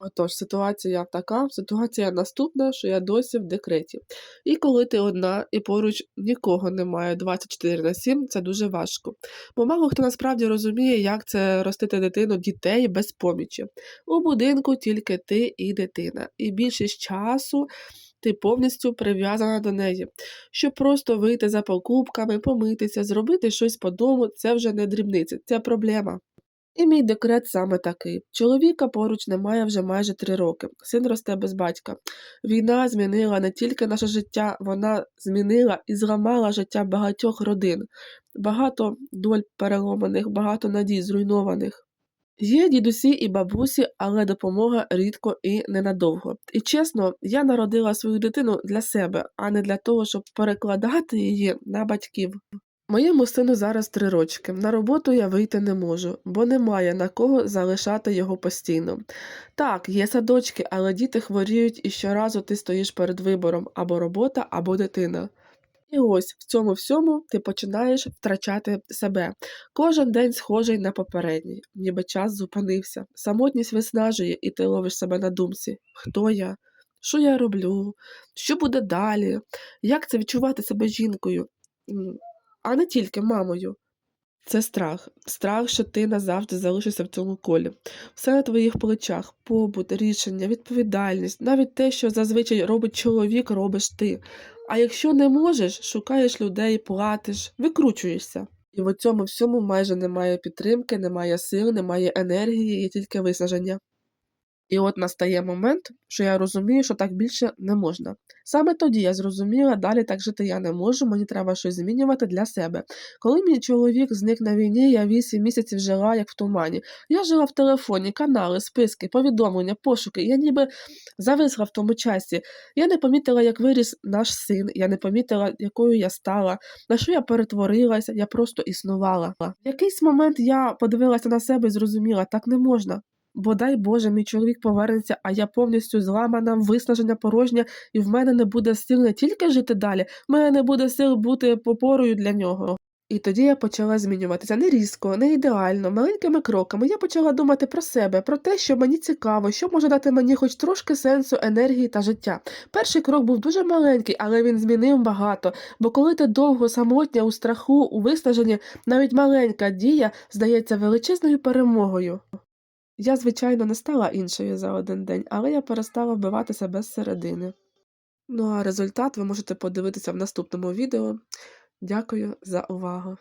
Отож, ситуація така, ситуація наступна, що я досі в декреті. І коли ти одна і поруч нікого немає 24 на 7, це дуже важко. Бо мало хто насправді розуміє, як це ростити дитину, дітей без помічі. У будинку тільки ти і дитина. І більшість часу ти повністю прив'язана до неї. Щоб просто вийти за покупками, помитися, зробити щось по дому, це вже не дрібниці, це проблема. І мій декрет саме такий. Чоловіка поруч немає вже майже три роки. Син росте без батька. Війна змінила не тільки наше життя, вона змінила і зламала життя багатьох родин. Багато доль переломаних, багато надій зруйнованих. Є дідусі і бабусі, але допомога рідко і ненадовго. І чесно, я народила свою дитину для себе, а не для того, щоб перекладати її на батьків. Моєму сину зараз три рочки. На роботу я вийти не можу, бо немає на кого залишати його постійно. Так, є садочки, але діти хворіють і щоразу ти стоїш перед вибором або робота, або дитина. І ось в цьому всьому ти починаєш втрачати себе. Кожен день схожий на попередній, ніби час зупинився. Самотність виснажує, і ти ловиш себе на думці. Хто я? Що я роблю? Що буде далі? Як це відчувати себе жінкою? А не тільки мамою. Це страх. Страх, що ти назавжди залишишся в цьому колі. Все на твоїх плечах, побут, рішення, відповідальність, навіть те, що зазвичай робить чоловік, робиш ти. А якщо не можеш, шукаєш людей, платиш, викручуєшся. І в цьому всьому майже немає підтримки, немає сил, немає енергії, є тільки виснаження. І от настає момент, що я розумію, що так більше не можна. Саме тоді я зрозуміла, далі так жити я не можу, мені треба щось змінювати для себе. Коли мій чоловік зник на війні, я вісім місяців жила як в тумані. Я жила в телефоні, канали, списки, повідомлення, пошуки. Я ніби зависла в тому часі. Я не помітила, як виріс наш син, я не помітила, якою я стала, на що я перетворилася, я просто існувала. В якийсь момент я подивилася на себе і зрозуміла, так не можна. Бодай Боже, мій чоловік повернеться, а я повністю зламана, виснаження, порожня, і в мене не буде сил не тільки жити далі, в мене не буде сил бути попорою для нього. І тоді я почала змінюватися не різко, не ідеально, маленькими кроками. Я почала думати про себе, про те, що мені цікаво, що може дати мені хоч трошки сенсу, енергії та життя. Перший крок був дуже маленький, але він змінив багато. Бо коли ти довго самотня у страху, у виснаженні, навіть маленька дія здається величезною перемогою. Я, звичайно, не стала іншою за один день, але я перестала вбивати себе зсередини. Ну а результат ви можете подивитися в наступному відео. Дякую за увагу!